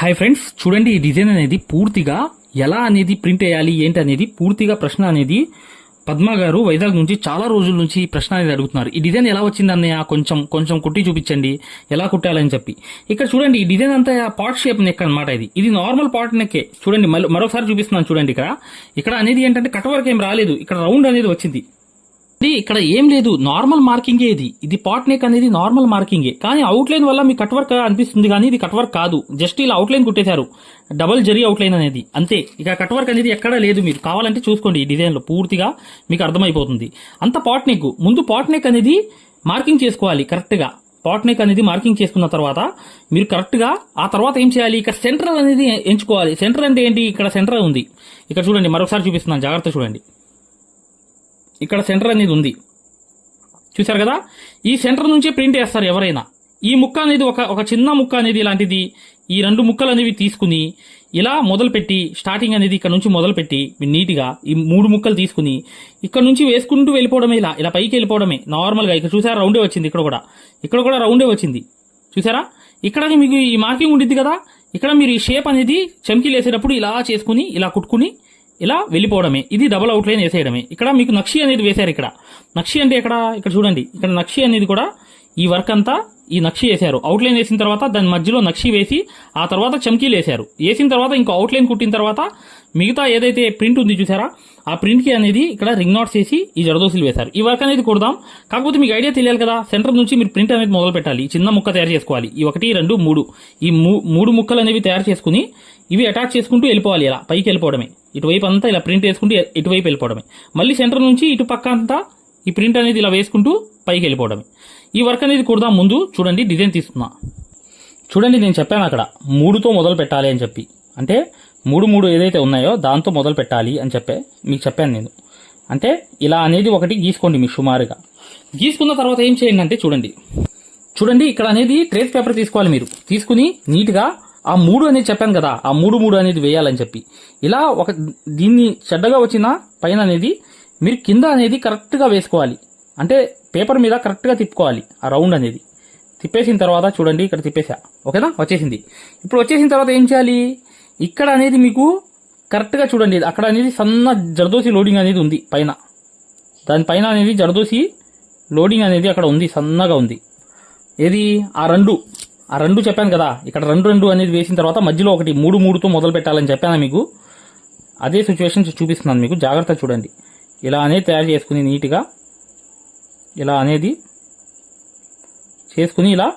Hi friends చూడండి ఈ design అనేది పూర్తిగా ఎలా అనేది ప్రింట్ వేయాలి ఏంటి అనేది పూర్తిగా ప్రశ్న అనేది పద్మ గారు వైజాగ్ నుంచి చాలా రోజుల నుంచి ఈ ప్రశ్న అనేది అడుగుతున్నారు. ఈ డిజైన్ ఎలా వచ్చింది అన్నయ్య? కొంచెం కొంచెం కుట్టి చూపించండి. ఎలా కుట్టాలని చెప్పి. ఇక్కడ చూడండి ఈ డిజైన్ అంతా పార్ట్ షేప్ నెక్ అన్నమాట ఇది. ఇది నార్మల్ పార్ట్ నెక్కే చూడండి మళ్ళీ మరోసారి చూపిస్తున్నాను చూడండి ఇక్కడ. ఇక్కడ అనేది ఏంటంటే కట్ వర్క్ ఏం రాలేదు. ఇక్కడ రౌండ్ అనేది వచ్చింది. ఇక్కడ ఏం లేదు నార్మల్ మార్కింగే ఇది. ఇది పాట్ నెక్ అనేది నార్మల్ మార్కింగే కానీ అవుట్ లైన్ వల్ల మీ కట్ వర్క్ అనిపిస్తుంది కానీ ఇది కట్ వర్క్ కాదు. జస్ట్ ఇలా అవుట్ లైన్ కుట్టేశారు. డబల్ జరీ అవుట్ లైన్ అనేది. అంతే. ఇక కట్ వర్క్ అనేది ఎక్కడా లేదు మీరు కావాలంటే చూసుకోండి ఈ డిజైన్లో పూర్తిగా మీకు అర్థమైపోతుంది. అంత పాట్ నెక్ ముందు పాట్ నెక్ అనేది మార్కింగ్ చేసుకోవాలి కరెక్ట్గా పాట్ నెక్ అనేది మార్కింగ్ చేసుకున్న తర్వాత మీరు కరెక్ట్గా ఆ తర్వాత ఏం చేయాలి? ఇక్కడ సెంటర్ అనేది ఎంచుకోవాలి. సెంటర్ అంటే ఏంటి? ఇక్కడ సెంటర్ ఉంది. ఇక్కడ చూడండి మరొకసారి చూపిస్తున్నాను. జాగ్రత్త చూడండి. ఇక్కడ సెంటర్ అనేది ఉంది. చూశారు కదా? ఈ సెంటర్ నుంచే ప్రింట్ చేస్తారు ఎవరైనా. ఈ ముక్క అనేది ఒక ఒక చిన్న ముక్క అనేది ఇలాంటిది. ఈ రెండు ముక్కలు అనేవి తీసుకుని ఇలా మొదలుపెట్టి స్టార్టింగ్ అనేది ఇక్కడ నుంచి మొదలుపెట్టి మీరు నీట్గా ఈ మూడు ముక్కలు తీసుకుని ఇక్కడ నుంచి వేసుకుంటూ వెళ్ళిపోవడమే ఇలా ఇలా పైకి వెళ్ళిపోవడమే. నార్మల్గా ఇక్కడ చూసారా? రౌండే వచ్చింది ఇక్కడ కూడా. ఇక్కడ కూడా రౌండే వచ్చింది. చూసారా? ఇక్కడ మీకు ఈ మార్కింగ్ ఉండిద్ది కదా? ఇక్కడ మీరు ఈ షేప్ అనేది చమ్కీలు వేసేటప్పుడు ఇలా చేసుకుని ఇలా కుట్టుకుని ఇలా వెళ్ళిపోవడమే. ఇది డబల్ అవుట్ లైన్ వేసేయడమే. ఇక్కడ మీకు నక్షి అనేది వేశారు ఇక్కడ. నక్షి అంటే ఇక్కడ ఇక్కడ చూడండి. ఇక్కడ నక్షి అనేది కూడా ఈ వర్క్ అంతా ఈ నక్షి వేశారు. అవుట్ లైన్ వేసిన తర్వాత దాని మధ్యలో నక్షి వేసి ఆ తర్వాత చమ్కీలు వేశారు. వేసిన తర్వాత ఇంకో అవుట్ లైన్ కుట్టిన తర్వాత మిగతా ఏదైతే ప్రింట్ ఉంది చూసారా ఆ ప్రింట్కి అనేది ఇక్కడ రింగ్ నాట్స్ వేసి ఈ జరదోసులు వేశారు. ఈ వర్క్ అనేది కుడదాం. కాకపోతే మీకు ఐడియా తెలియాలి కదా సెంటర్ నుంచి మీరు ప్రింట్ అనేది మొదలు పెట్టాలి. చిన్న ముక్క తయారు చేసుకోవాలి. ఈ ఒకటి రెండు మూడు. ఈ మూ- మూడు ముక్కలు అనేవి తయారు చేసుకుని ఇవి అటాచ్ చేసుకుంటూ వెళ్ళిపోవాలి ఇలా. పైకి వెళ్ళిపోవడమే. ఇటువైపు అంతా ఇలా ప్రింట్ వేసుకుంటూ ఇటువైపు వెళ్ళిపోవడమే. మళ్ళీ సెంటర్ నుంచి ఇటు పక్క అంతా ఈ ప్రింట్ అనేది ఇలా వేసుకుంటూ పైకి వెళ్ళిపోవడమే. ఈ వర్క్ అనేది కుడదాం ముందు చూడండి డిజైన్ తీస్తున్నా చూడండి నేను చెప్పాను అక్కడ మూడుతో మొదలు పెట్టాలి అని చెప్పి. అంటే మూడు మూడు ఏదైతే ఉన్నాయో దాంతో మొదలు పెట్టాలి అని చెప్పే మీకు చెప్పాను నేను. అంటే ఇలా అనేది ఒకటి గీసుకోండి మీ సుమారుగా. గీసుకున్న తర్వాత ఏం చేయండి అంటే చూడండి. చూడండి ఇక్కడ అనేది ట్రేస్ పేపర్ తీసుకోవాలి మీరు. తీసుకుని నీట్గా ఆ మూడు అనేది చెప్పాను కదా ఆ మూడు మూడు అనేది వేయాలని చెప్పి. ఇలా ఒక దీన్ని చెడ్డగా వచ్చిన పైన అనేది మీరు కింద అనేది కరెక్ట్గా వేసుకోవాలి. అంటే పేపర్ మీద కరెక్ట్గా తిప్పుకోవాలి ఆ రౌండ్ అనేది. తిప్పేసిన తర్వాత చూడండి ఇక్కడ తిప్పేసా ఓకేనా? వచ్చేసింది. ఇప్పుడు వచ్చేసిన తర్వాత ఏం చేయాలి? ఇక్కడ అనేది మీకు కరెక్ట్గా చూడండి అక్కడ అనేది సన్న జరదోసి లోడింగ్ అనేది ఉంది పైన. దానిపైన అనేది జరదోసి లోడింగ్ అనేది అక్కడ ఉంది సన్నగా ఉంది. ఏది? ఆ రెండు. ఆ రెండు చెప్పాను కదా. ఇక్కడ రెండు రెండు అనేది వేసిన తర్వాత మధ్యలో ఒకటి మూడు మూడుతో మొదలు పెట్టాలని చెప్పాను మీకు? అదే సిచ్యువేషన్ చూపిస్తున్నాను మీకు. జాగ్రత్త చూడండి. ఇలా అనేది తయారు చేసుకుని నీట్గా ఇలా అనేది చేసుకుని ఇలా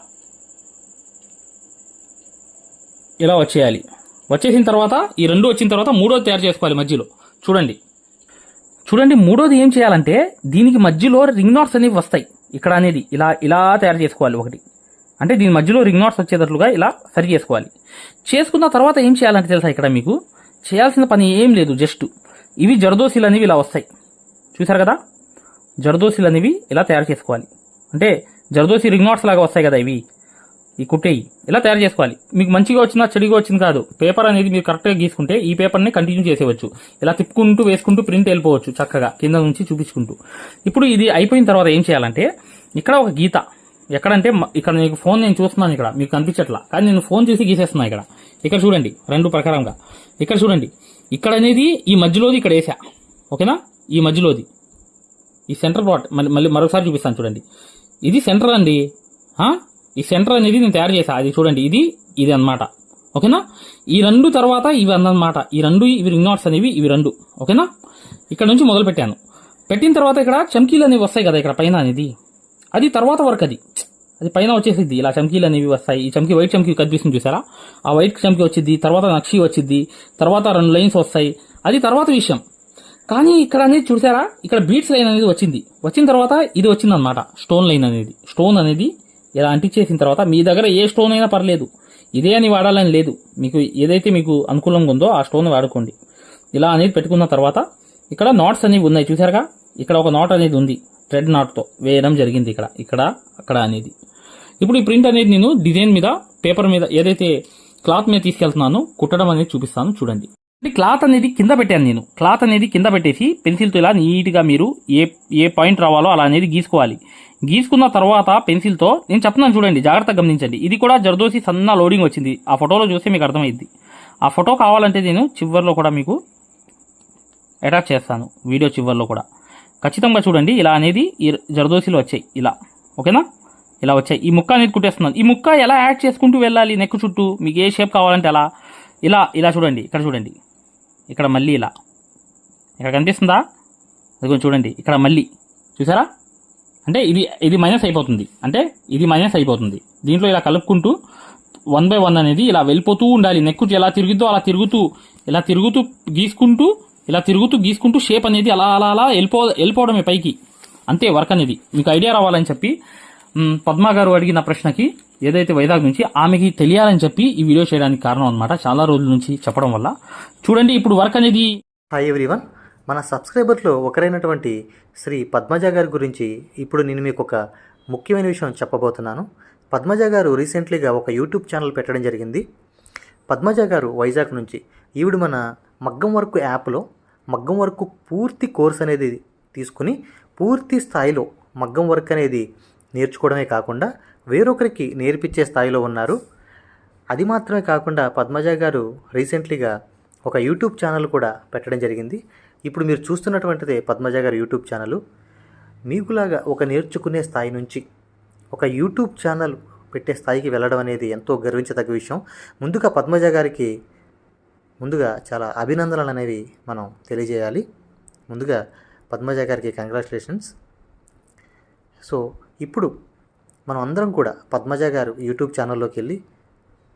ఇలా వచ్చేయాలి. వచ్చేసిన తర్వాత ఈ రెండు వచ్చిన తర్వాత మూడోది తయారు చేసుకోవాలి మధ్యలో. చూడండి. చూడండి మూడోది ఏం చేయాలంటే దీనికి మధ్యలో రింగ్ నాట్స్ అనేవి వస్తాయి. ఇక్కడ అనేది ఇలా ఇలా తయారు చేసుకోవాలి ఒకటి. అంటే దీని మధ్యలో రింగ్ నాట్స్ వచ్చేటట్లుగా ఇలా సరి చేసుకోవాలి. చేసుకున్న తర్వాత ఏం చేయాలంటే తెలుసా ఇక్కడ మీకు? చేయాల్సిన పని ఏం లేదు జస్ట్ ఇవి జరదోసీలు అనేవి ఇలా వస్తాయి. చూసారు కదా? జరదోసీలు అనేవి ఇలా తయారు చేసుకోవాలి. అంటే జరదోసి రింగ్ నాట్స్ లాగా వస్తాయి కదా ఇవి? ఈ కుట్టేయి. ఇలా తయారు చేసుకోవాలి. మీకు మంచిగా వచ్చినా చెడుగా వచ్చింది కాదు. పేపర్ అనేది మీరు కరెక్ట్గా గీసుకుంటే ఈ పేపర్ని కంటిన్యూ చేసేవచ్చు. ఇలా తిప్పుకుంటూ వేసుకుంటూ ప్రింట్ వెళ్ళిపోవచ్చు చక్కగా కింద నుంచి చూపించుకుంటూ. ఇప్పుడు ఇది అయిపోయిన తర్వాత ఏం చేయాలంటే ఇక్కడ ఒక గీత. ఎక్కడంటే మ- ఇక్కడ మీకు ఫోన్ నేను చూస్తున్నాను ఇక్కడ మీకు కనిపించట్లా. కానీ నేను ఫోన్ చూసి గీసేస్తున్నా ఇక్కడ. ఇక్కడ చూడండి రెండు ప్రకారంగా. ఇక్కడ చూడండి ఇక్కడ అనేది ఈ మధ్యలోది ఇక్కడ వేసా ఓకేనా? ఈ మధ్యలోది. ఈ సెంటర్ ప్లాట్ మళ్ళీ మళ్ళీ మరొకసారి చూపిస్తాను చూడండి. ఇది సెంటర్ అండి. ఈ సెంటర్ అనేది నేను తయారు చేసా అది చూడండి ఇది ఇది అన్నమాట. ఓకేనా? ఈ రెండు తర్వాత ఇవి అన్నమాట. ఈ రెండు ఇవి రింగ్ నాట్స్ అనేవి ఇవి రెండు. ఓకేనా? ఇక్కడ నుంచి మొదలు పెట్టాను పెట్టిన తర్వాత ఇక్కడ చమ్కీలు అనేవి వస్తాయి కదా ఇక్కడ పైన అనేది. అది తర్వాత వర్క్ అది. అది పైన వచ్చేసిద్ది. ఇలా చమ్కీలు అనేవి వస్తాయి. ఈ చమ్కీ వైట్ చమ్కీ కనిపిస్తుంది చూసారా? ఆ వైట్ చమ్కీ వచ్చింది తర్వాత నక్షి వచ్చింది తర్వాత రెండు లైన్స్ వస్తాయి. అది తర్వాత విషయం. కానీ ఇక్కడ అనేది చూసారా? ఇక్కడ బీట్స్ లైన్ అనేది వచ్చింది. వచ్చిన తర్వాత ఇది వచ్చింది అనమాట స్టోన్ లైన్ అనేది. స్టోన్ అనేది ఇలా అంటించేసిన తర్వాత మీ దగ్గర ఏ స్టోన్ అయినా పర్లేదు. ఇదే అని వాడాలని లేదు. మీకు ఏదైతే మీకు అనుకూలంగా ఉందో ఆ స్టోన్ వాడుకోండి. ఇలా అనేది పెట్టుకున్న తర్వాత ఇక్కడ నాట్స్ అనేవి ఉన్నాయి. చూసారుగా? ఇక్కడ ఒక నాట్ అనేది ఉంది. థ్రెడ్ నాట్తో వేయడం జరిగింది ఇక్కడ. ఇక్కడ అక్కడ అనేది. ఇప్పుడు ఈ ప్రింట్ అనేది నేను డిజైన్ మీద పేపర్ మీద ఏదైతే క్లాత్ మీద తీసుకెళ్తున్నానో కుట్టడం అనేది చూపిస్తాను. చూడండి. క్లాత్ అనేది కింద పెట్టాను నేను. క్లాత్ అనేది కింద పెట్టేసి పెన్సిల్తో ఇలా నీట్గా మీరు ఏ ఏ పాయింట్ రావాలో అలా అనేది గీసుకోవాలి. గీసుకున్న తర్వాత పెన్సిల్తో నేను చెప్తున్నాను చూడండి జాగ్రత్తగా గమనించండి. ఇది కూడా జర్దోసి సన్న లోడింగ్ వచ్చింది. ఆ ఫోటోలో చూస్తే మీకు అర్థమైంది ఆ ఫోటో కావాలంటే నేను చివర్లో కూడా మీకు అటాచ్ చేస్తాను. వీడియో చివర్లో కూడా. ఖచ్చితంగా చూడండి ఇలా అనేది ఈ జరదోసిలో వచ్చాయి ఇలా. ఓకేనా? ఇలా వచ్చాయి. ఈ ముక్క అనేది కుట్టేస్తున్నాను ఈ ముక్క ఎలా యాడ్ చేసుకుంటూ వెళ్ళాలి నెక్ చుట్టూ? మీకు ఏ షేప్ కావాలంటే అలా. ఇలా ఇలా చూడండి ఇక్కడ చూడండి. ఇక్కడ మళ్ళీ ఇలా. ఇక్కడ కనిపిస్తుందా? అది చూడండి ఇక్కడ మళ్ళీ. చూసారా? అంటే ఇది ఇది మైనస్ అయిపోతుంది. అంటే ఇది మైనస్ అయిపోతుంది. దీంట్లో ఇలా కలుపుకుంటూ వన్ బై వన్ అనేది ఇలా వెళ్ళిపోతూ ఉండాలి. నెక్కు ఎలా తిరుగుతూ అలా తిరుగుతూ ఇలా తిరుగుతూ గీసుకుంటూ ఇలా తిరుగుతూ గీసుకుంటూ షేప్ అనేది అలా అలా అలా వెళ్ళిపో వెళ్ళిపోవడమే పైకి. అంతే వర్క్ అనేది. మీకు ఐడియా రావాలని చెప్పి మ్, పద్మ గారు అడిగిన ప్రశ్నకి ఏదైతే వైజాగ్ నుంచి ఆమెకి తెలియాలని చెప్పి ఈ వీడియో చేయడానికి కారణం అనమాట చాలా రోజుల నుంచి చెప్పడం వల్ల. చూడండి ఇప్పుడు వర్క్ అనేది హాయ్ ఎవ్రీవన్ మన సబ్స్క్రైబర్లో ఒకరైనటువంటి శ్రీ పద్మజ గారి గురించి ఇప్పుడు నేను మీకు ఒక ముఖ్యమైన విషయం చెప్పబోతున్నాను. పద్మజ గారు రీసెంట్లీగా ఒక యూట్యూబ్ ఛానల్ పెట్టడం జరిగింది. పద్మజ గారు వైజాగ్ నుంచి ఈవిడ మన మగ్గం వర్క్ యాప్లో మగ్గం వర్క్ పూర్తి కోర్స్ అనేది తీసుకుని పూర్తి స్థాయిలో మగ్గం వర్క్ అనేది నేర్చుకోవడమే కాకుండా వేరొకరికి నేర్పించే స్థాయిలో ఉన్నారు. అది మాత్రమే కాకుండా పద్మజ గారు రీసెంట్లీగా ఒక యూట్యూబ్ ఛానల్ కూడా పెట్టడం జరిగింది. ఇప్పుడు మీరు చూస్తున్నటువంటిదే పద్మజ గారి యూట్యూబ్ ఛానల్. మీకులాగా ఒక నేర్చుకునే స్థాయి నుంచి ఒక యూట్యూబ్ ఛానల్ పెట్టే స్థాయికి వెళ్ళడం అనేది ఎంతో గర్వించదగ్గ విషయం. ముందుగా పద్మజ గారికి ముందుగా చాలా అభినందనలు అనేవి మనం తెలియజేయాలి. ముందుగా పద్మజ గారికి కంగ్రాచులేషన్స్ సో ఇప్పుడు మనం అందరం కూడా పద్మజ గారు యూట్యూబ్ ఛానల్లోకి వెళ్ళి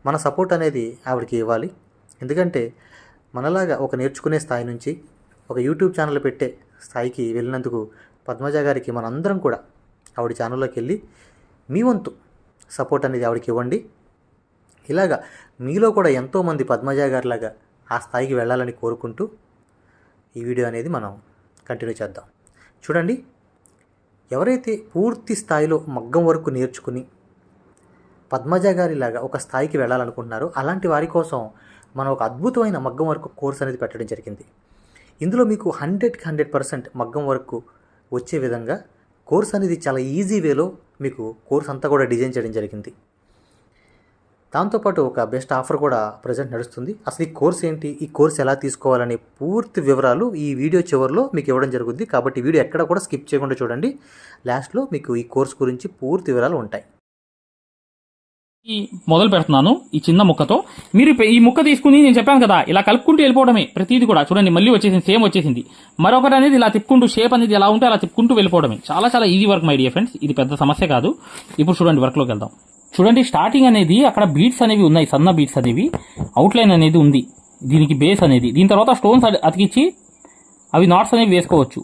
మన సపోర్ట్ అనేది ఆవిడకి ఇవ్వాలి. ఎందుకంటే మనలాగా ఒక నేర్చుకునే స్థాయి నుంచి ఒక యూట్యూబ్ ఛానల్ పెట్టే స్థాయికి వెళ్ళినందుకు పద్మజ గారికి మనందరం కూడా ఆవిడ ఛానల్లోకి వెళ్ళి మీ వంతు సపోర్ట్ అనేది ఆవిడకి ఇవ్వండి. ఇలాగా మీలో కూడా ఎంతోమంది పద్మజ గారిలాగా ఆ స్థాయికి వెళ్ళాలని కోరుకుంటూ ఈ వీడియో అనేది మనం కంటిన్యూ చేద్దాం. చూడండి ఎవరైతే పూర్తి స్థాయిలో మగ్గం వరకు నేర్చుకుని పద్మజ గారిలాగా ఒక స్థాయికి వెళ్ళాలనుకుంటున్నారో అలాంటి వారి కోసం మనం ఒక అద్భుతమైన మగ్గం వర్క్ కోర్స్ అనేది పెట్టడం జరిగింది. ఇందులో మీకు హండ్రెడ్కి హండ్రెడ్ పర్సెంట్ మగ్గం వరకు వచ్చే విధంగా కోర్స్ అనేది చాలా ఈజీ వేలో మీకు కోర్స్ అంతా కూడా డిజైన్ చేయడం జరిగింది. దాంతోపాటు ఒక బెస్ట్ ఆఫర్ కూడా ప్రజెంట్ నడుస్తుంది. అసలు ఈ కోర్స్ ఏంటి? ఈ కోర్స్ ఎలా తీసుకోవాలనే పూర్తి వివరాలు ఈ వీడియో చివరిలో మీకు ఇవ్వడం జరుగుద్ది. కాబట్టి వీడియో ఎక్కడ కూడా స్కిప్ చేయకుండా చూడండి. లాస్ట్లో మీకు ఈ కోర్స్ గురించి పూర్తి వివరాలు ఉంటాయి. ఈ మొదలు పెడుతున్నాను. ఈ చిన్న ముక్కతో. మీరు ఈ ముక్క తీసుకుని నేను చెప్పాను కదా ఇలా కలుపుకుంటూ వెళ్ళిపోవడమే. ప్రతిదీ కూడా చూడండి మళ్ళీ వచ్చేసింది సేమ్ వచ్చేసింది. మరొకటి అనేది ఇలా తిప్పుకుంటూ షేప్ అనేది ఎలా ఉంటే అలా తిప్పుకుంటూ వెళ్ళిపోవడమే. చాలా చాలా easy work my dear friends. ఇది పెద్ద సమస్య కాదు. ఇప్పుడు చూడండి వర్క్లోకి వెళ్దాం. చూడండి స్టార్టింగ్ అనేది అక్కడ బీట్స్ అనేవి ఉన్నాయి సన్న బీట్స్ అనేవి. అవుట్లైన్ అనేది ఉంది దీనికి బేస్ అనేది. దీని తర్వాత స్టోన్స్ అతికిచ్చి అవి నాట్స్ అనేవి వేసుకోవచ్చు.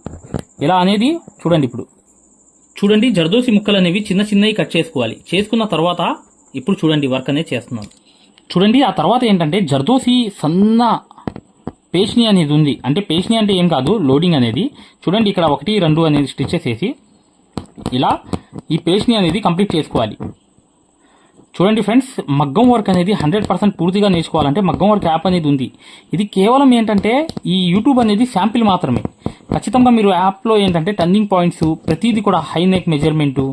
ఎలా అనేది చూడండి ఇప్పుడు. చూడండి జర్దోసి ముక్కలు అనేవి చిన్న చిన్నవి కట్ చేసుకోవాలి. చేసుకున్న తర్వాత ఇప్పుడు చూడండి వర్క్ అనేది చేస్తున్నాను చూడండి ఆ తర్వాత ఏంటంటే జర్దోసి సన్న పేష్ని అనేది ఉంది. అంటే పేష్ని అంటే ఏం కాదు లోడింగ్ అనేది. చూడండి ఇక్కడ ఒకటి రెండు అనేది స్టిచెస్ వేసి ఇలా ఈ పేష్ని అనేది కంప్లీట్ చేసుకోవాలి. చూడండి ఫ్రెండ్స్ మగ్గం వర్క్ అనేది హండ్రెడ్ పర్సెంట్ పూర్తిగా నేర్చుకోవాలంటే మగ్గం వర్క్ యాప్ అనేది ఉంది. ఇది కేవలం ఏంటంటే ఈ యూట్యూబ్ అనేది శాంపిల్ మాత్రమే. ఖచ్చితంగా మీరు యాప్లో ఏంటంటే టర్నింగ్ పాయింట్స్ ప్రతిదీ కూడా హై నెక్ మెజర్మెంటు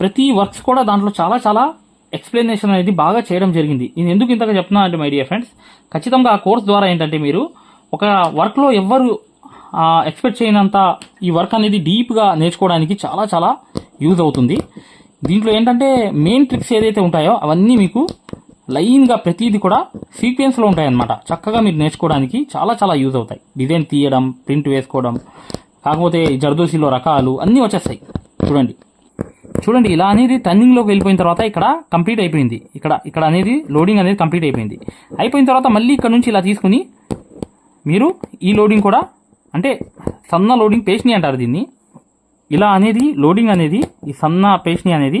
ప్రతి వర్క్స్ కూడా దాంట్లో చాలా చాలా ఎక్స్ప్లెనేషన్ అనేది బాగా చేయడం జరిగింది. నేను ఎందుకు ఇంతగా చెప్తున్నా అంటే మై డియర్ ఫ్రెండ్స్ ఖచ్చితంగా ఆ కోర్స్ ద్వారా ఏంటంటే మీరు ఒక వర్క్లో ఎవ్వరు ఎక్స్పెక్ట్ చేయనంత ఈ వర్క్ అనేది డీప్గా నేర్చుకోవడానికి చాలా చాలా యూజ్ అవుతుంది. దీంట్లో ఏంటంటే మెయిన్ ట్రిక్స్ ఏదైతే ఉంటాయో అవన్నీ మీకు లైన్గా ప్రతిదీ కూడా సీక్వెన్స్లో ఉంటాయన్నమాట. చక్కగా మీరు నేర్చుకోవడానికి చాలా చాలా యూజ్ అవుతాయి. డిజైన్ తీయడం ప్రింట్ వేసుకోవడం కాకపోతే జర్దోసిలో రకాలు అన్నీ వచ్చేస్తాయి. చూడండి. చూడండి ఇలా అనేది టర్నింగ్లోకి వెళ్ళిపోయిన తర్వాత ఇక్కడ కంప్లీట్ అయిపోయింది. ఇక్కడ ఇక్కడ అనేది లోడింగ్ అనేది కంప్లీట్ అయిపోయింది. అయిపోయిన తర్వాత మళ్ళీ ఇక్కడ నుంచి ఇలా తీసుకుని మీరు ఈ లోడింగ్ కూడా అంటే సన్న లోడింగ్ పేస్ట్ని అంటారు దీన్ని. ఇలా అనేది లోడింగ్ అనేది ఈ సన్న పేస్ట్ని అనేది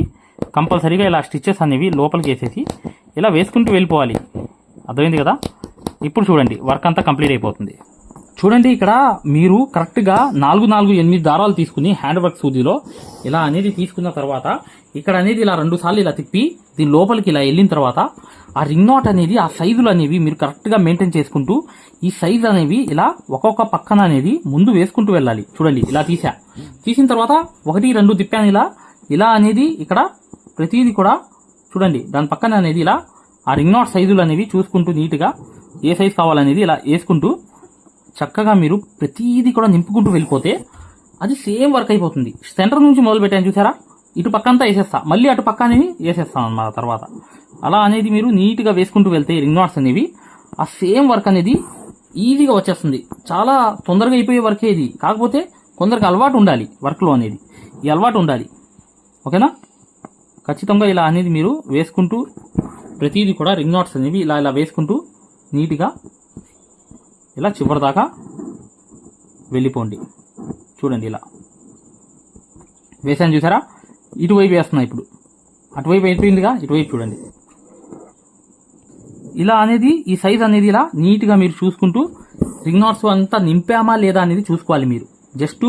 కంపల్సరీగా ఇలా స్టిచ్చెస్ అనేవి లోపలికి వేసేసి ఇలా వేసుకుంటూ వెళ్ళిపోవాలి. అర్థమైంది కదా? ఇప్పుడు చూడండి వర్క్ అంతా కంప్లీట్ అయిపోతుంది. చూడండి ఇక్కడ మీరు కరెక్ట్గా నాలుగు నాలుగు ఎనిమిది దారాలు తీసుకుని హ్యాండ్ వర్క్ సూదిలో ఇలా అనేది తీసుకున్న తర్వాత ఇక్కడ అనేది ఇలా రెండు సార్లు ఇలా తిప్పి దీని లోపలికి ఇలా వెళ్ళిన తర్వాత ఆ రింగ్ నాట్ అనేది ఆ సైజులు అనేవి మీరు కరెక్ట్గా మెయింటైన్ చేసుకుంటూ ఈ సైజ్ అనేవి ఇలా ఒక్కొక్క పక్కన అనేది ముందు వేసుకుంటూ వెళ్ళాలి. చూడండి ఇలా తీసా. తీసిన తర్వాత ఒకటి రెండు తిప్పాను ఇలా. ఇలా అనేది ఇక్కడ ప్రతిదీ కూడా చూడండి దాని పక్కన అనేది ఇలా ఆ రింగ్ నాట్ సైజులు అనేవి చూసుకుంటూ నీట్గా ఏ సైజు కావాలనేది ఇలా వేసుకుంటూ చక్కగా మీరు ప్రతిదీ కూడా నింపుకుంటూ వెళ్ళిపోతే అది సేమ్ వర్క్ అయిపోతుంది. సెంటర్ నుంచి మొదలు పెట్టాను చూసారా? ఇటు పక్కంతా వేసేస్తా. మళ్ళీ అటు పక్క అనేది వేసేస్తాను అన్నమాట తర్వాత. అలా అనేది మీరు నీట్గా వేసుకుంటూ వెళ్తే రింగ్ నాట్స్ అనేవి ఆ సేమ్ వర్క్ అనేది ఈజీగా వచ్చేస్తుంది. చాలా తొందరగా అయిపోయే వర్కే ఇది. కాకపోతే కొందరికి అలవాటు ఉండాలి వర్క్లో అనేది. ఈ అలవాటు ఉండాలి. ఓకేనా? ఖచ్చితంగా ఇలా అనేది మీరు వేసుకుంటూ ప్రతిదీ కూడా రింగ్ నాట్స్ అనేవి ఇలా ఇలా వేసుకుంటూ నీట్గా ఇలా చివరి దాకా వెళ్ళిపోండి. చూడండి ఇలా. వేసాను చూసారా? ఇటువైపు వేస్తున్నా ఇప్పుడు. అటువైపు అయిపోయిందిగా? ఇటువైపు చూడండి. ఇలా అనేది ఈ సైజ్ అనేది ఇలా నీట్గా మీరు చూసుకుంటూ రింగ్ నాట్స్ అంతా నింపామా లేదా అనేది చూసుకోవాలి మీరు. జస్ట్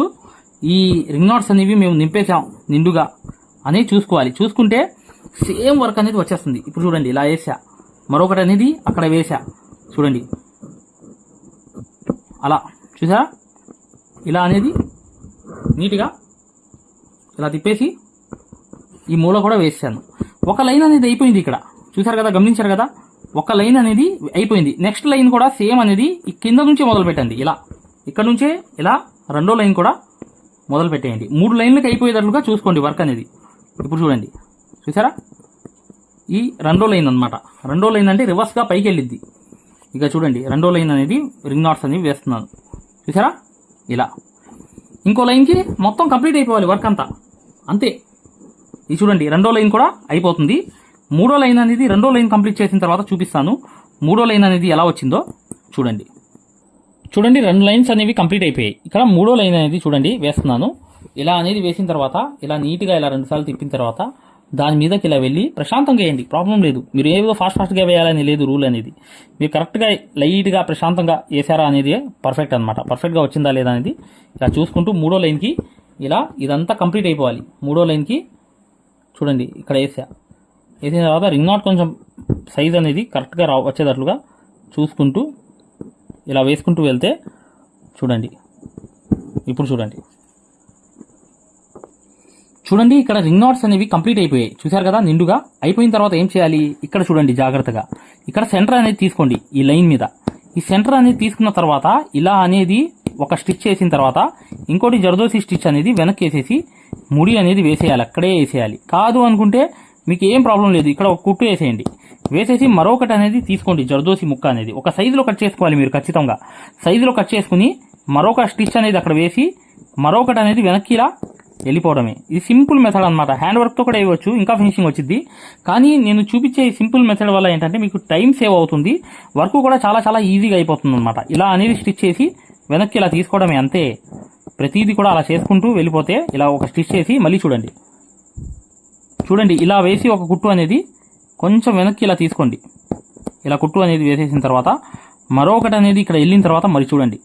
ఈ రింగ్ నాట్స్ అనేవి మేము నింపేసాం నిండుగా అనేది చూసుకోవాలి. చూసుకుంటే సేమ్ వర్క్ అనేది వచ్చేస్తుంది. ఇప్పుడు చూడండి ఇలా వేసా మరొకటి అనేది అక్కడ వేసా చూడండి. అలా. చూసారా ఇలా అనేది నీట్గా ఇలా తిప్పేసి ఈ మూల కూడా వేసాను ఒక లైన్ అనేది అయిపోయింది ఇక్కడ. చూసారు కదా? గమనించారు కదా? ఒక లైన్ అనేది అయిపోయింది. నెక్స్ట్ లైన్ కూడా సేమ్ అనేది ఈ కింద నుంచి మొదలు పెట్టండి ఇలా. ఇక్కడ నుంచే ఇలా రెండో లైన్ కూడా మొదలు పెట్టేయండి మూడు లైన్లకు అయిపోయేటట్లుగా చూసుకోండి వర్క్ అనేది. ఇప్పుడు చూడండి. చూసారా? ఈ రెండో లైన్ అనమాట రెండో లైన్ అంటే రివర్స్గా పైకి వెళ్ళిద్ది. ఇక చూడండి. రెండో లైన్ అనేది రింగ్ నాట్స్ అనేవి వేస్తున్నాను. చూసారా? ఇలా. ఇంకో లైన్కి మొత్తం కంప్లీట్ అయిపోవాలి వర్క్ అంతా. అంతే. ఇది చూడండి. రెండో లైన్ కూడా అయిపోతుంది. మూడో లైన్ అనేది రెండో లైన్ కంప్లీట్ చేసిన తర్వాత చూపిస్తాను. మూడో లైన్ అనేది ఎలా వచ్చిందో చూడండి. చూడండి రెండు లైన్స్ అనేవి కంప్లీట్ అయిపోయాయి. ఇక్కడ మూడో లైన్ అనేది చూడండి వేస్తున్నాను. ఇలా అనేది వేసిన తర్వాత ఇలా నీట్గా ఇలా రెండుసార్లు తిప్పిన తర్వాత దాని మీదకి ఇలా వెళ్ళి ప్రశాంతంగా వేయండి. ప్రాబ్లం లేదు. మీరు ఏదో ఫాస్ట్ ఫాస్ట్గా వేయాలని లేదు రూల్ అనేది. మీరు కరెక్ట్గా లైట్గా ప్రశాంతంగా వేసారా అనేది పర్ఫెక్ట్ అనమాట పర్ఫెక్ట్గా వచ్చిందా లేదా అనేది ఇలా చూసుకుంటూ మూడో లైన్కి ఇలా ఇదంతా కంప్లీట్ అయిపోవాలి. మూడో లైన్కి చూడండి ఇక్కడ వేసా. వేసిన తర్వాత రింగ్ నాట్ కొంచెం సైజ్ అనేది కరెక్ట్గా రా వచ్చేటట్లుగా చూసుకుంటూ ఇలా వేసుకుంటూ వెళ్తే చూడండి. ఇప్పుడు చూడండి. చూడండి ఇక్కడ రింగ్ నాట్స్ అనేవి కంప్లీట్ అయిపోయాయి. చూశారు కదా నిండుగా అయిపోయిన తర్వాత ఏం చేయాలి? ఇక్కడ చూడండి జాగ్రత్తగా. ఇక్కడ సెంటర్ అనేది తీసుకోండి ఈ లైన్ మీద. ఈ సెంటర్ అనేది తీసుకున్న తర్వాత ఇలా అనేది ఒక స్టిచ్ వేసిన తర్వాత ఇంకోటి జర్దోసి స్టిచ్ అనేది వెనక్కి వేసేసి ముడి అనేది వేసేయాలి అక్కడే వేసేయాలి. కాదు అనుకుంటే మీకు ఏం ప్రాబ్లం లేదు. ఇక్కడ ఒక కుట్టు వేసేయండి. వేసేసి మరొకటి అనేది తీసుకోండి. జర్దోసి ముక్క అనేది. ఒక సైజులో కట్ చేసుకోవాలి మీరు ఖచ్చితంగా. సైజులో కట్ చేసుకుని మరొక స్టిచ్ అనేది అక్కడ వేసి మరొకటి అనేది వెనక్కి ఇలా వెళ్ళిపోవడమే. ఇది సింపుల్ మెథడ్ అనమాట హ్యాండ్ వర్క్తో కూడా వేయవచ్చు. ఇంకా ఫినిషింగ్ వచ్చింది కానీ నేను చూపించే సింపుల్ మెథడ్ వల్ల ఏంటంటే మీకు టైం సేవ్ అవుతుంది. వర్క్ కూడా చాలా చాలా ఈజీగా అయిపోతుంది అనమాట ఇలా అనేది స్టిచ్ చేసి వెనక్కి ఇలా తీసుకోవడమే అంతే. ప్రతిదీ కూడా అలా చేసుకుంటూ వెళ్ళిపోతే ఇలా ఒక స్టిచ్ చేసి మళ్ళీ చూడండి. చూడండి ఇలా వేసి ఒక కుట్టు అనేది కొంచెం వెనక్కి ఇలా తీసుకోండి. ఇలా కుట్టు అనేది వేసేసిన తర్వాత మరొకటి అనేది ఇక్కడ వెళ్ళిన తర్వాత మరి చూడండి.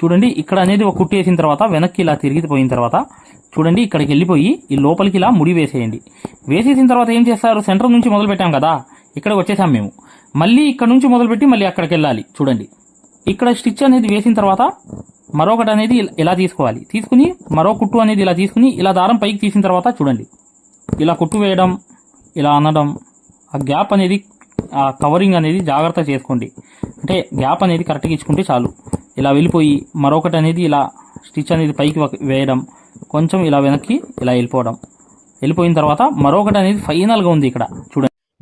చూడండి ఇక్కడ అనేది ఒక కుట్టు వేసిన తర్వాత వెనక్కి ఇలా తిరిగిపోయిన తర్వాత చూడండి ఇక్కడికి వెళ్ళిపోయి ఈ లోపలికి ఇలా ముడి వేసేయండి. వేసేసిన తర్వాత ఏం చేస్తారు? సెంటర్ నుంచి మొదలు పెట్టాం కదా ఇక్కడికి వచ్చేసాం మేము. మళ్ళీ ఇక్కడ నుంచి మొదలుపెట్టి మళ్ళీ అక్కడికి వెళ్ళాలి చూడండి. ఇక్కడ స్టిచ్ అనేది వేసిన తర్వాత మరొకటి అనేది ఇలా తీసుకోవాలి. తీసుకుని మరో కుట్టు అనేది ఇలా తీసుకుని ఇలా దారం పైకి తీసిన తర్వాత చూడండి. ఇలా కుట్టు వేయడం ఇలా అనడం ఆ గ్యాప్ అనేది ఆ కవరింగ్ అనేది జాగ్రత్త చేసుకోండి. అంటే గ్యాప్ అనేది కరెక్ట్గా ఇచ్చుకుంటే చాలు. ఇలా వెళ్ళిపోయి మరొకటి అనేది ఇలా స్టిచ్ అనేది పైకి వేయడం కొంచెం ఇలా వెనక్కి ఇలా వెళ్ళిపోవడం. వెళ్ళిపోయిన తర్వాత మరొకటి అనేది ఫైనల్గా ఉంది ఇక్కడ. చూడండి.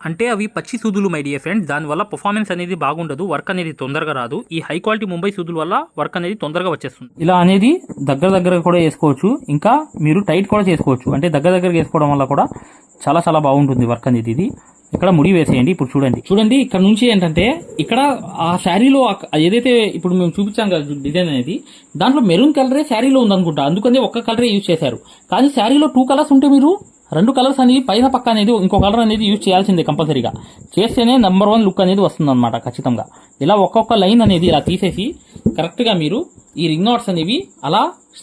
అంటే అవి పచ్చి సూదులు మై డియర్ ఫ్రెండ్స్ దానివల్ల పర్ఫార్మెన్స్ అనేది బాగుండదు వర్క్ అనేది తొందరగా రాదు. ఈ హై క్వాలిటీ ముంబై సూదుల వల్ల వర్క్ అనేది తొందరగా వచ్చేస్తుంది. ఇలా అనేది దగ్గర దగ్గర కూడా వేసుకోవచ్చు ఇంకా మీరు టైట్ కూడా చేసుకోవచ్చు. అంటే దగ్గర దగ్గర వేసుకోవడం వల్ల కూడా చాలా చాలా బాగుంటుంది వర్క్ అనేది ఇది. ఇక్కడ ముడి వేసేయండి ఇప్పుడు చూడండి. చూడండి ఇక్కడ నుంచి ఏంటంటే ఇక్కడ ఆ శారీలో ఏదైతే ఇప్పుడు మేము చూపించాం కదా డిజైన్ అనేది దాంట్లో మెరూన్ కలరే శారీలో ఉందనుకుంటా. అందుకనే ఒక్క కలరే యూజ్ చేశారు. కానీ శారీలో టూ కలర్స్ ఉంటే మీరు రెండు కలర్స్ అనేవి పైన పక్క అనేది ఇంకో కలర్ అనేది యూజ్ చేయాల్సిందే కంపల్సరీగా. చేస్తేనే నెంబర్ వన్ లుక్ అనేది వస్తుంది అనమాట ఖచ్చితంగా. ఇలా ఒక్కొక్క లైన్ అనేది ఇలా తీసేసి కరెక్ట్గా మీరు ఈ రింగ్ నాట్స్ అనేవి అలా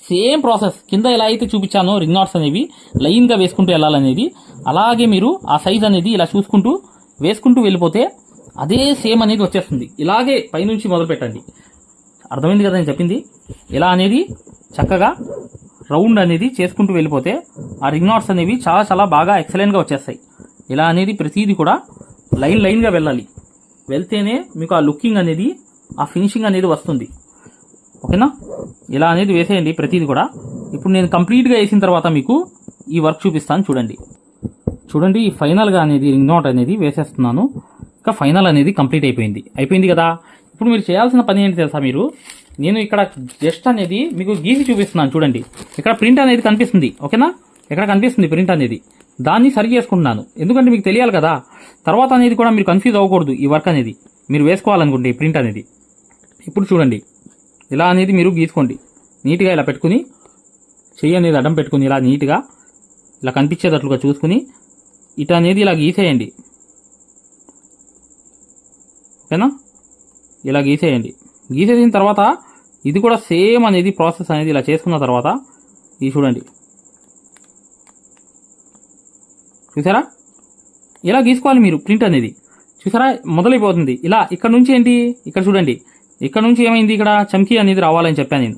సేమ్ ప్రాసెస్ కింద ఎలా అయితే చూపించానో రింగ్ నాట్స్ అనేవి లైన్గా వేసుకుంటూ వెళ్ళాలనేది అలాగే మీరు ఆ సైజ్ అనేది ఇలా చూసుకుంటూ వేసుకుంటూ వెళ్ళిపోతే అదే సేమ్ అనేది వచ్చేస్తుంది. ఇలాగే పైనుంచి మొదలు పెట్టండి అర్థమైంది కదా నేను చెప్పింది? ఇలా అనేది చక్కగా రౌండ్ అనేది చేసుకుంటూ వెళ్ళిపోతే ఆ రింగ్ నాట్స్ అనేవి చాలా చాలా బాగా ఎక్సలెంట్గా వచ్చేస్తాయి. ఇలా అనేది ప్రతిదీ కూడా లైన్ లైన్గా వెళ్ళాలి. వెళ్తేనే మీకు ఆ లుకింగ్ అనేది ఆ ఫినిషింగ్ అనేది వస్తుంది. ఓకేనా? ఇలా అనేది వేసేయండి ప్రతిదీ కూడా. ఇప్పుడు నేను కంప్లీట్గా వేసిన తర్వాత మీకు ఈ వర్క్ చూపిస్తాను చూడండి. చూడండి ఈ ఫైనల్గా అనేది రింగ్ నాట్ అనేది వేసేస్తున్నాను. ఇంకా ఫైనల్ అనేది కంప్లీట్ అయిపోయింది. అయిపోయింది కదా? ఇప్పుడు మీరు చేయాల్సిన పని ఏంటి తెలుసా మీరు? నేను ఇక్కడ జస్ట్ అనేది మీకు గీసి చూపిస్తున్నాను చూడండి. ఇక్కడ ప్రింట్ అనేది కనిపిస్తుంది ఓకేనా? ఇక్కడ కనిపిస్తుంది ప్రింట్ అనేది. దాన్ని సరి చేసుకుంటున్నాను. ఎందుకంటే మీకు తెలియాలి కదా తర్వాత అనేది కూడా మీరు కన్ఫ్యూజ్ అవ్వకూడదు ఈ వర్క్ అనేది. మీరు వేసుకోవాలనుకుంటే ఈ ప్రింట్ అనేది. ఇప్పుడు చూడండి. ఇలా అనేది మీరు గీసుకోండి. నీట్గా ఇలా పెట్టుకుని చెయ్యి అనేది అడ్డం పెట్టుకుని ఇలా నీట్గా ఇలా కనిపించేటట్లుగా చూసుకుని ఇట అనేది ఇలా గీసేయండి. ఓకేనా? ఇలా గీసేయండి. గీసేసిన తర్వాత ఇది కూడా సేమ్ అనేది ప్రాసెస్ అనేది ఇలా చేసుకున్న తర్వాత ఇది చూడండి. చూసారా? ఇలా గీసుకోవాలి మీరు? ప్రింట్ అనేది. చూసారా? మొదలైపోతుంది. ఇలా ఇక్కడ నుంచి ఏంటి? ఇక్కడ చూడండి. ఇక్కడ నుంచి ఏమైంది ఇక్కడ? చమ్కీ అనేది రావాలని చెప్పాను నేను.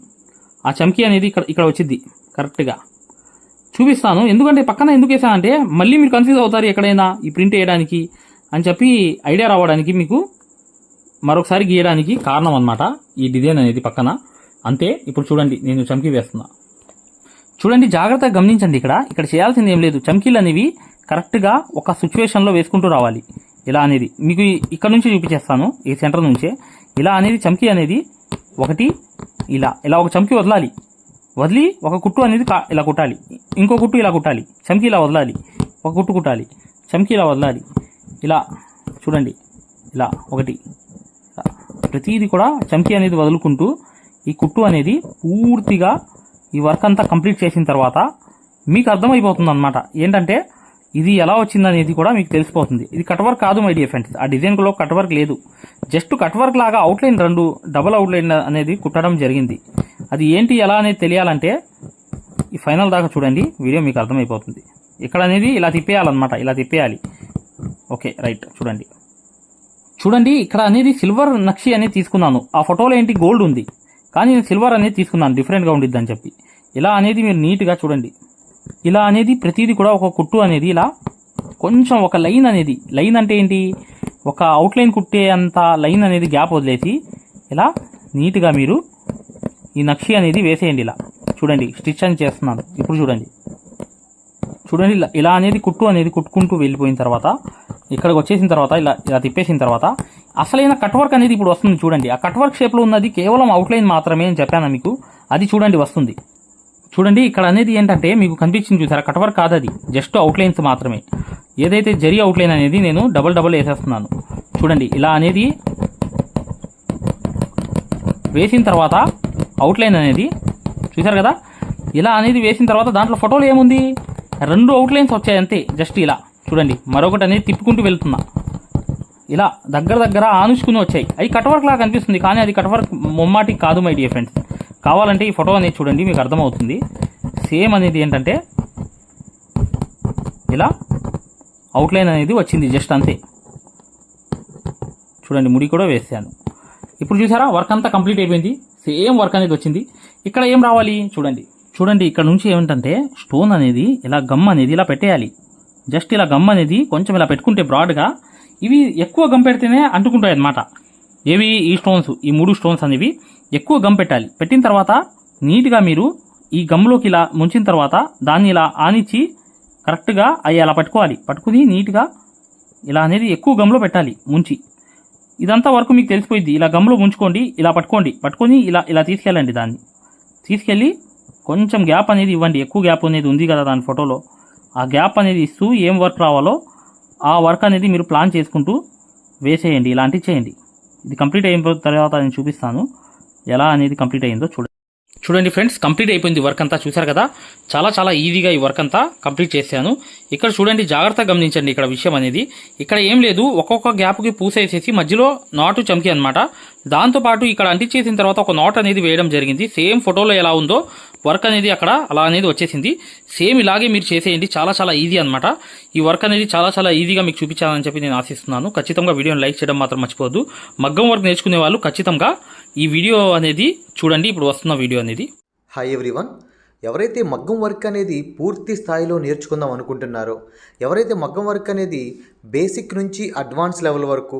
ఆ చమ్కీ అనేది ఇక్కడ ఇక్కడ వచ్చింది. కరెక్ట్గా చూపిస్తాను. ఎందుకంటే పక్కన ఎందుకు వేసానంటే మళ్ళీ మీరు కన్ఫ్యూజ్ అవుతారు ఎక్కడైనా ఈ ప్రింట్ వేయడానికి అని చెప్పి ఐడియా రావడానికి మీకు మరొకసారి గీయడానికి కారణం అన్నమాట ఈ డిజైన్ అనేది పక్కన. అంతే ఇప్పుడు చూడండి నేను చమ్కీ వేస్తున్నా. చూడండి జాగ్రత్తగా గమనించండి ఇక్కడ. ఇక్కడ చేయాల్సింది ఏం లేదు. చమ్కీలు అనేవి కరెక్ట్గా ఒక సిచ్యువేషన్లో వేసుకుంటూ రావాలి. ఇలా అనేది. మీకు ఇక్కడ నుంచి చూపించేస్తాను ఈ సెంటర్ నుంచే. ఇలా అనేది చమ్కీ అనేది ఒకటి ఇలా. ఇలా ఒక చమ్కీ వదలాలి. వదిలి ఒక కుట్టు అనేది కా- ఇలా కుట్టాలి. ఇంకో కుట్టు ఇలా కుట్టాలి. చమ్కీ ఇలా వదలాలి. ఒక కుట్టు కుట్టాలి. చమ్కీ ఇలా వదలాలి. ఇలా. చూడండి. ఇలా. ఒకటి. ప్రతిదీ కూడా చమ్కీ అనేది వదులుకుంటూ ఈ కుట్టు అనేది పూర్తిగా ఈ వర్క్ అంతా కంప్లీట్ చేసిన తర్వాత మీకు అర్థమైపోతుంది అనమాట ఏంటంటే ఇది ఎలా వచ్చింది అనేది కూడా మీకు తెలిసిపోతుంది. ఇది కట్ వర్క్ కాదు మై డియర్ ఫ్రెండ్స్ ఆ డిజైన్లో కట్ వర్క్ లేదు. జస్ట్ కట్ వర్క్ లాగా అవుట్లైన్ రెండు డబల్ అవుట్లైన్ అనేది కుట్టడం జరిగింది. అది ఏంటి ఎలా అనేది తెలియాలంటే ఈ ఫైనల్ దాకా చూడండి వీడియో మీకు అర్థమైపోతుంది. ఇక్కడ అనేది ఇలా తిప్పేయాలన్నమాట ఇలా తిప్పేయాలి. ఓకే రైట్ చూడండి. చూడండి ఇక్కడ అనేది సిల్వర్ నక్షి అనేది తీసుకున్నాను. ఆ ఫోటోలో ఏంటి? గోల్డ్ ఉంది. కానీ నేను సిల్వర్ అనేది తీసుకున్నాను. డిఫరెంట్గా ఉండిద్ది అని చెప్పి. ఇలా అనేది మీరు నీట్గా చూడండి. ఇలా అనేది ప్రతిదీ కూడా ఒక కుట్టు అనేది ఇలా కొంచెం ఒక లైన్ అనేది. లైన్ అంటే ఏంటి? ఒక అవుట్లైన్ కుట్టే అంత లైన్ అనేది గ్యాప్ వదిలేసి ఇలా నీట్గా మీరు ఈ నక్షి అనేది వేసేయండి ఇలా. చూడండి స్టిచ్ అని చేస్తున్నాను. ఇప్పుడు చూడండి. చూడండి ఇలా ఇలా అనేది కుట్టు అనేది కుట్టుకుంటూ వెళ్ళిపోయిన తర్వాత ఇక్కడికి వచ్చేసిన తర్వాత ఇలా ఇలా తిప్పేసిన తర్వాత అసలైన కట్ వర్క్ అనేది ఇప్పుడు వస్తుంది చూడండి. ఆ కట్ వర్క్ షేప్లో ఉన్నది కేవలం అవుట్లైన్ మాత్రమే అని చెప్పాను మీకు. అది చూడండి వస్తుంది. చూడండి ఇక్కడ అనేది ఏంటంటే మీకు కనిపించింది చూసారా? కట్ వర్క్ కాదు అది. జస్ట్ అవుట్లైన్స్ మాత్రమే. ఏదైతే జరి అవుట్లైన్ అనేది నేను డబల్ డబల్ వేసేస్తున్నాను. చూడండి ఇలా అనేది వేసిన తర్వాత అవుట్లైన్ అనేది చూసారు కదా? ఇలా అనేది వేసిన తర్వాత దాంట్లో ఫోటోలు ఏముంది? రెండు అవుట్లైన్స్ వచ్చాయి అంతే జస్ట్ ఇలా. చూడండి మరొకటి అనేది తిప్పుకుంటూ వెళ్తున్నా. ఇలా దగ్గర దగ్గర ఆనుచుకుని వచ్చాయి. అవి కట్ వర్క్ లాగా కనిపిస్తుంది కానీ అది కట్ వర్క్ మొమ్మాటికి కాదు మై డియర్ ఫ్రెండ్స్. కావాలంటే ఈ ఫోటో అనేది చూడండి మీకు అర్థమవుతుంది. సేమ్ అనేది ఏంటంటే ఇలా అవుట్లైన్ అనేది వచ్చింది జస్ట్ అంతే. చూడండి ముడి కూడా వేసాను. ఇప్పుడు చూసారా వర్క్ అంతా కంప్లీట్ అయిపోయింది. సేమ్ వర్క్ అనేది వచ్చింది. ఇక్కడ ఏం రావాలి? చూడండి. చూడండి ఇక్కడ నుంచి ఏమిటంటే స్టోన్ అనేది ఇలా గమ్ అనేది ఇలా పెట్టేయాలి. జస్ట్ ఇలా గమ్ అనేది కొంచెం ఇలా పెట్టుకుంటే బ్రాడ్గా ఇవి ఎక్కువ గమ్ పెడితేనే అంటుకుంటాయి అన్నమాట. ఏవి? ఈ స్టోన్స్ ఈ మూడు స్టోన్స్ అనేవి ఎక్కువ గమ్ పెట్టాలి. పెట్టిన తర్వాత నీట్గా మీరు ఈ గమ్లోకి ఇలా ముంచిన తర్వాత దాన్ని ఇలా ఆనిచ్చి కరెక్ట్గా అవి అలా పట్టుకోవాలి. పట్టుకుని నీట్గా ఇలా అనేది ఎక్కువ గమ్లో పెట్టాలి ముంచి. ఇదంతా వరకు మీకు తెలిసిపోయింది. ఇలా గమ్లో ముంచుకోండి ఇలా పట్టుకోండి. పట్టుకొని ఇలా ఇలా తీసుకెళ్ళండి దాన్ని. తీసుకెళ్ళి కొంచెం గ్యాప్ అనేది ఇవ్వండి ఎక్కువ గ్యాప్ అనేది ఉంది కదా దాని ఫోటోలో. ఆ గ్యాప్ అనేది ఇస్తూ ఏం వర్క్ రావాలో ఆ వర్క్ అనేది మీరు ప్లాన్ చేసుకుంటూ వేసేయండి ఇలాంటివి చేయండి. ఇది కంప్లీట్ అయిన తర్వాత నేను చూపిస్తాను ఎలా అనేది కంప్లీట్ అయిందో చూడండి చూడండి ఫ్రెండ్స్ కంప్లీట్ అయిపోయింది వర్క్ అంతా చూసారు కదా? చాలా చాలా ఈజీగా ఈ వర్క్ అంతా కంప్లీట్ చేశాను. ఇక్కడ చూడండి జాగ్రత్తగా గమనించండి ఇక్కడ విషయం అనేది. ఇక్కడ ఏం లేదు ఒక్కొక్క గ్యాప్కి పూసేసేసి మధ్యలో నాటు చమ్కి అనమాట దాంతోపాటు ఇక్కడ అంటించేసిన తర్వాత ఒక నాట్ అనేది వేయడం జరిగింది. సేమ్ ఫోటోలో ఎలా ఉందో వర్క్ అనేది అక్కడ అలా అనేది వచ్చేసింది. సేమ్ ఇలాగే మీరు చేసేయండి. చాలా చాలా ఈజీ అనమాట ఈ వర్క్ అనేది చాలా చాలా ఈజీగా మీకు చూపించాలని చెప్పి నేను ఆశిస్తున్నాను. ఖచ్చితంగా వీడియోని లైక్ చేయడం మాత్రం మర్చిపోవద్దు. మగ్గం వర్క్ నేర్చుకునే వాళ్ళు ఖచ్చితంగా ఈ వీడియో అనేది చూడండి. ఇప్పుడు వస్తున్న వీడియో అనేది. హాయ్ ఎవ్రీవన్ ఎవరైతే మగ్గం వర్క్ అనేది పూర్తి స్థాయిలో నేర్చుకుందాం అనుకుంటున్నారో ఎవరైతే మగ్గం వర్క్ అనేది బేసిక్ నుంచి అడ్వాన్స్ లెవెల్ వరకు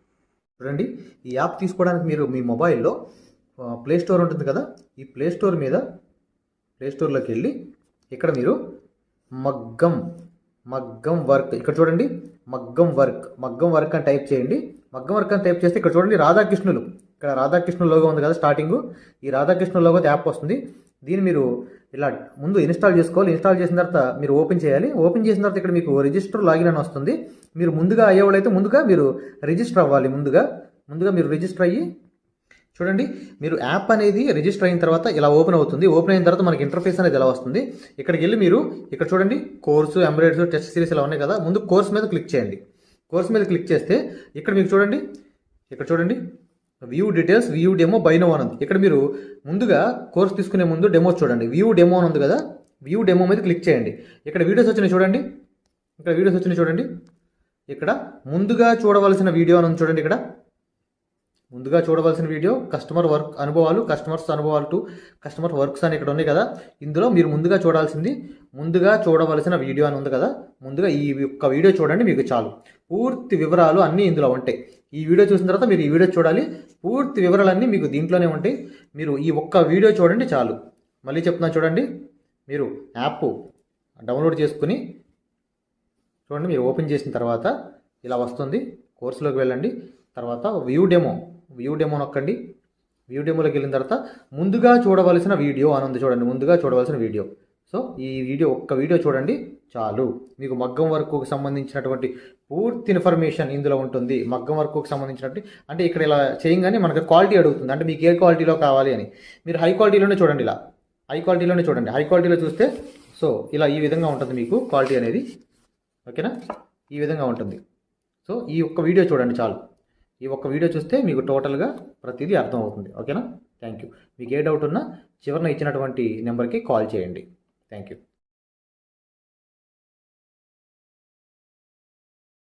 చూడండి. ఈ యాప్ తీసుకోవడానికి మీరు మీ మొబైల్లో ప్లే స్టోర్ ఉంటుంది కదా ఈ ప్లే స్టోర్ మీద ప్లే స్టోర్లోకి వెళ్ళి ఇక్కడ మీరు మగ్గం మగ్గం వర్క్ ఇక్కడ చూడండి మగ్గం వర్క్ మగ్గం వర్క్ అని టైప్ చేయండి. మగ్గం వర్క్ అని టైప్ చేస్తే ఇక్కడ చూడండి రాధాకృష్ణులు ఇక్కడ రాధాకృష్ణ లోగో ఉంది కదా స్టార్టింగ్ ఈ రాధాకృష్ణ లోగో యాప్ వస్తుంది. దీన్ని మీరు ఇలా ముందు ఇన్స్టాల్ చేసుకోవాలి. ఇన్స్టాల్ చేసిన తర్వాత మీరు ఓపెన్ చేయాలి. ఓపెన్ చేసిన తర్వాత ఇక్కడ మీకు రిజిస్టర్ లాగిన్ అని వస్తుంది. మీరు ముందుగా అయ్యేవాళ్ళైతే ముందుగా మీరు రిజిస్టర్ అవ్వాలి ముందుగా. ముందుగా మీరు రిజిస్టర్ అయ్యి చూడండి మీరు యాప్ అనేది రిజిస్టర్ అయిన తర్వాత ఇలా ఓపెన్ అవుతుంది. ఓపెన్ అయిన తర్వాత మనకి ఇంటర్ఫేస్ అనేది ఎలా వస్తుంది? ఇక్కడికి వెళ్ళి మీరు ఇక్కడ చూడండి కోర్సు ఎంబ్రాయిడరీస్ టెస్ట్ సిరీస్ ఇలా ఉన్నాయి కదా. ముందు కోర్స్ మీద క్లిక్ చేయండి. కోర్స్ మీద క్లిక్ చేస్తే ఇక్కడ మీకు చూడండి ఇక్కడ చూడండి వ్యూ డీటెయిల్స్ వ్యూ డెమో బైనో అని ఉంది. ఇక్కడ మీరు ముందుగా కోర్స్ తీసుకునే ముందు డెమోస్ చూడండి. వ్యూ డెమో అని ఉంది కదా. వ్యూ డెమో మీద క్లిక్ చేయండి. ఇక్కడ వీడియోస్ వచ్చినాయి చూడండి. ఇక్కడ వీడియోస్ వచ్చినాయి చూడండి. ఇక్కడ ముందుగా చూడవలసిన వీడియో అని చూడండి ఇక్కడ. ముందుగా చూడవలసిన వీడియో కస్టమర్ వర్క్ అనుభవాలు కస్టమర్స్ అనుభవాలు టు కస్టమర్ వర్క్స్ అని ఇక్కడ ఉన్నాయి కదా. ఇందులో మీరు ముందుగా చూడాల్సింది ముందుగా చూడవలసిన వీడియో అని ఉంది కదా. ముందుగా ఈ ఒక్క వీడియో చూడండి మీకు చాలు. పూర్తి వివరాలు అన్నీ ఇందులో ఉంటాయి. ఈ వీడియో చూసిన తర్వాత మీరు ఈ వీడియో చూడాలి. పూర్తి వివరాలన్నీ మీకు దీంట్లోనే ఉంటాయి. మీరు ఈ ఒక్క వీడియో చూడండి చాలు. మళ్ళీ చెప్తున్నా చూడండి. మీరు యాప్ డౌన్లోడ్ చేసుకుని చూడండి మీరు ఓపెన్ చేసిన తర్వాత ఇలా వస్తుంది. కోర్సులోకి వెళ్ళండి. తర్వాత వ్యూ డెమో. వ్యూ డెమో నొక్కండి. వ్యూ డెమోలోకి వెళ్ళిన తర్వాత ముందుగా చూడవలసిన వీడియో అని ఉంది చూడండి. ముందుగా చూడవలసిన వీడియో. సో ఈ వీడియో ఒక్క వీడియో చూడండి. చాలు. మీకు మగ్గం వర్క్కు సంబంధించినటువంటి పూర్తి ఇన్ఫర్మేషన్ ఇందులో ఉంటుంది. మగ్గం వర్క్కు సంబంధించినటువంటి అంటే ఇక్కడ ఇలా చేయగానే మనకు క్వాలిటీ అడుగుతుంది. అంటే మీకు ఏ క్వాలిటీలో కావాలి అని. మీరు హై క్వాలిటీలోనే చూడండి ఇలా. హై క్వాలిటీలోనే చూడండి. హై క్వాలిటీలో చూస్తే సో ఇలా ఈ విధంగా ఉంటుంది మీకు క్వాలిటీ అనేది. ఓకేనా? ఈ విధంగా ఉంటుంది. సో ఈ ఒక్క వీడియో చూడండి చాలు. ఈ ఒక్క వీడియో చూస్తే మీకు టోటల్గా ప్రతిదీ అర్థమవుతుంది. ఓకేనా? థ్యాంక్ యూ మీకు ఏ డౌట్ ఉన్నా చివరిన ఇచ్చినటువంటి నెంబర్కి కాల్ చేయండి. Thank you